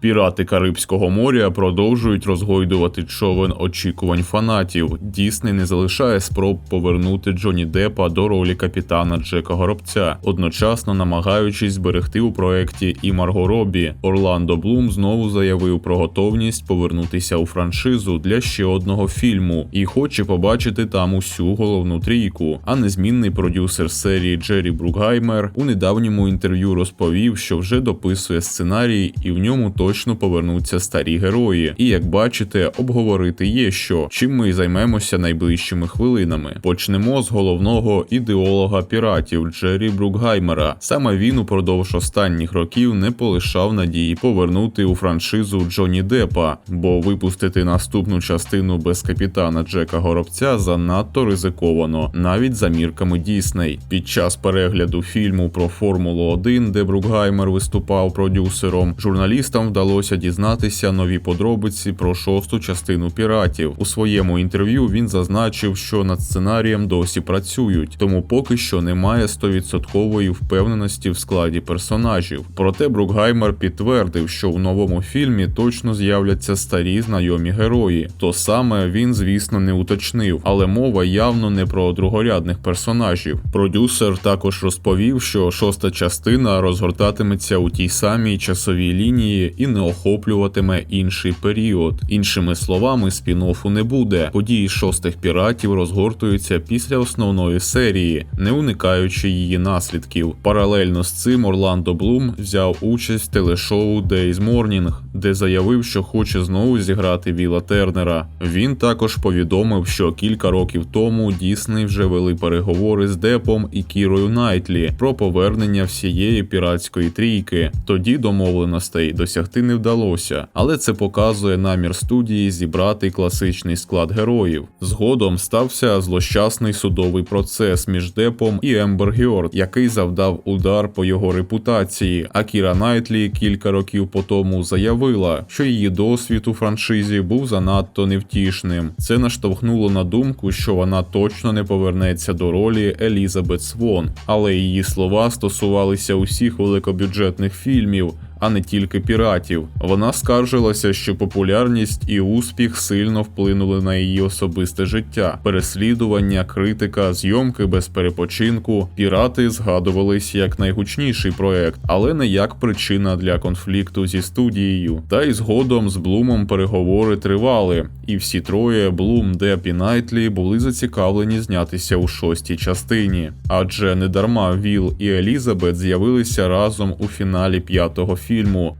Пірати Карибського моря продовжують розгойдувати човен очікувань фанатів. Дісней не залишає спроб повернути Джоні Деппа до ролі капітана Джека Горобця, одночасно намагаючись зберегти у проєкті і Марго Робі. Орландо Блум знову заявив про готовність повернутися у франшизу для ще одного фільму і хоче побачити там усю головну трійку. А незмінний продюсер серії Джері Бругаймер у недавньому інтерв'ю розповів, що вже дописує сценарій, і в ньому точно повернуться старі герої. І як бачите, обговорити є що, чим ми займемося найближчими хвилинами. Почнемо з головного ідеолога піратів Джері Брукгаймера. Саме він упродовж останніх років не полишав надії повернути у франшизу Джоні Деппа, бо випустити наступну частину без капітана Джека Горобця занадто ризиковано, навіть за мірками Дісней. Під час перегляду фільму про Формулу 1, де Брукгаймер виступав продюсером, журналістам вдалося дізнатися нові подробиці про шосту частину піратів. У своєму інтерв'ю він зазначив, що над сценарієм досі працюють, тому поки що немає стовідсоткової впевненості в складі персонажів. Проте Брукгаймер підтвердив, що в новому фільмі точно з'являться старі знайомі герої. То саме він, звісно, не уточнив, але мова явно не про другорядних персонажів. Продюсер також розповів, що шоста частина розгортатиметься у тій самій часовій лінії і не охоплюватиме інший період. Іншими словами, спін-оффу не буде. Події шостих піратів розгортуються після основної серії, не уникаючи її наслідків. Паралельно з цим Орландо Блум взяв участь в телешоу Days Morning, де заявив, що хоче знову зіграти Віла Тернера. Він також повідомив, що кілька років тому Дісней вже вели переговори з Депом і Кірою Найтлі про повернення всієї піратської трійки. Тоді домовленостей досягти не вдалося, але це показує намір студії зібрати класичний склад героїв. Згодом стався злощасний судовий процес між Депом і Ембер Гьорд, який завдав удар по його репутації. А Кіра Найтлі кілька років по тому заявила, що її досвід у франшизі був занадто невтішним. Це наштовхнуло на думку, що вона точно не повернеться до ролі Елізабет Свон, але її слова стосувалися усіх великобюджетних фільмів. А не тільки піратів. Вона скаржилася, що популярність і успіх сильно вплинули на її особисте життя. Переслідування, критика, зйомки без перепочинку. Пірати згадувались як найгучніший проект, але не як причина для конфлікту зі студією. Та й згодом з Блумом переговори тривали, і всі троє Блум, Деп і Найтлі були зацікавлені знятися у шостій частині. Адже недарма Віл і Елізабет з'явилися разом у фіналі п'ятого фільму.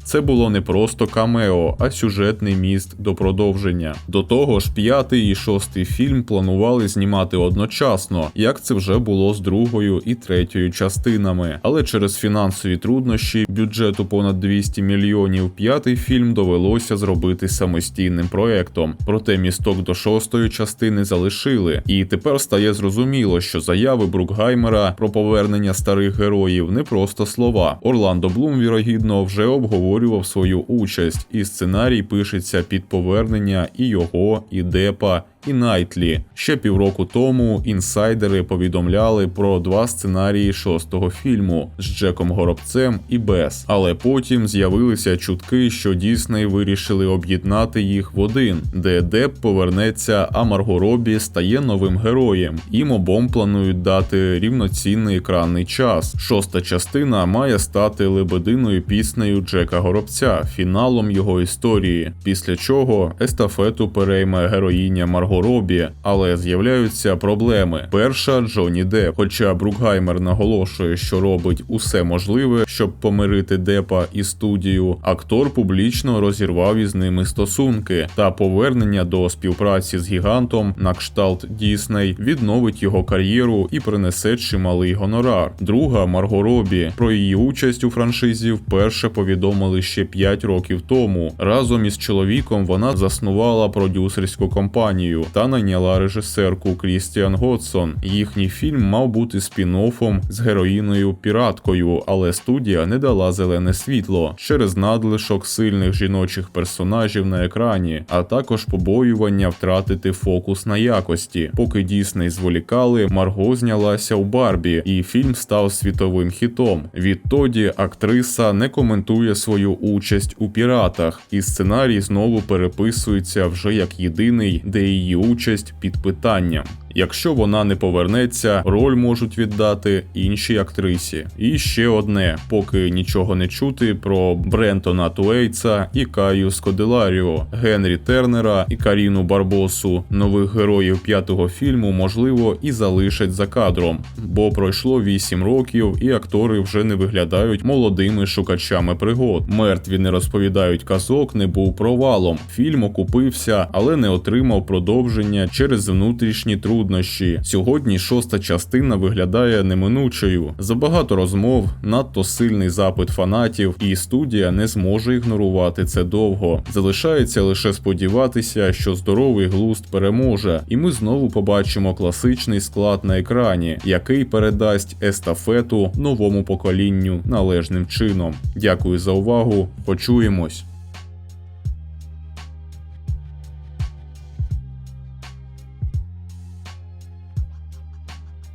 Це було не просто камео, а сюжетний міст до продовження. До того ж, п'ятий і шостий фільм планували знімати одночасно, як це вже було з другою і третьою частинами. Але через фінансові труднощі бюджету понад 200 мільйонів п'ятий фільм довелося зробити самостійним проектом. Проте місток до шостої частини залишили, і тепер стає зрозуміло, що заяви Брукгаймера про повернення старих героїв не просто слова. Орландо Блум, вірогідно, вже обговорював свою участь, і сценарій пишеться під повернення і його, і Депа. І Найтлі ще півроку тому інсайдери повідомляли про два сценарії шостого фільму з Джеком Горобцем і Бес. Але потім з'явилися чутки, що Дісней вирішили об'єднати їх в один, де Деп повернеться, а Марго Робі стає новим героєм. Їм обом планують дати рівноцінний екранний час. Шоста частина має стати лебединою піснею Джека Горобця, фіналом його історії. Після чого естафету перейме героїня Марго. Робі, але з'являються проблеми. Перша Джоні Деп. Хоча Брукгаймер наголошує, що робить усе можливе, щоб помирити Депа і студію, актор публічно розірвав із ними стосунки та повернення до співпраці з гігантом на кшталт Дісней відновить його кар'єру і принесе чималий гонорар. Друга Марго Робі про її участь у франшизі вперше повідомили ще 5 років тому. Разом із чоловіком вона заснувала продюсерську компанію. Студією та найняла режисерку Крістіан Готсон. Їхній фільм мав бути спін-оффом з героїною піраткою, але студія не дала зелене світло через надлишок сильних жіночих персонажів на екрані, а також побоювання втратити фокус на якості. Поки Дісней зволікали, Марго знялася у Барбі, і фільм став світовим хітом. Відтоді актриса не коментує свою участь у піратах, і сценарій знову переписується вже як єдиний, де її участь під питанням. Якщо вона не повернеться, роль можуть віддати іншій актрисі. І ще одне, поки нічого не чути про Брентона Туейтса і Каю Скоделаріо, Генрі Тернера і Каріну Барбосу. Нових героїв п'ятого фільму можливо і залишать за кадром, бо пройшло 8 років, і актори вже не виглядають молодими шукачами пригод. Мертві не розповідають казок, не був провалом. Фільм окупився, але не отримав продовження через внутрішні труднощі. Сьогодні шоста частина виглядає неминучою. Забагато розмов, надто сильний запит фанатів, і студія не зможе ігнорувати це довго. Залишається лише сподіватися, що здоровий глузд переможе, і ми знову побачимо класичний склад на екрані, який передасть естафету новому поколінню належним чином. Дякую за увагу. Почуємось.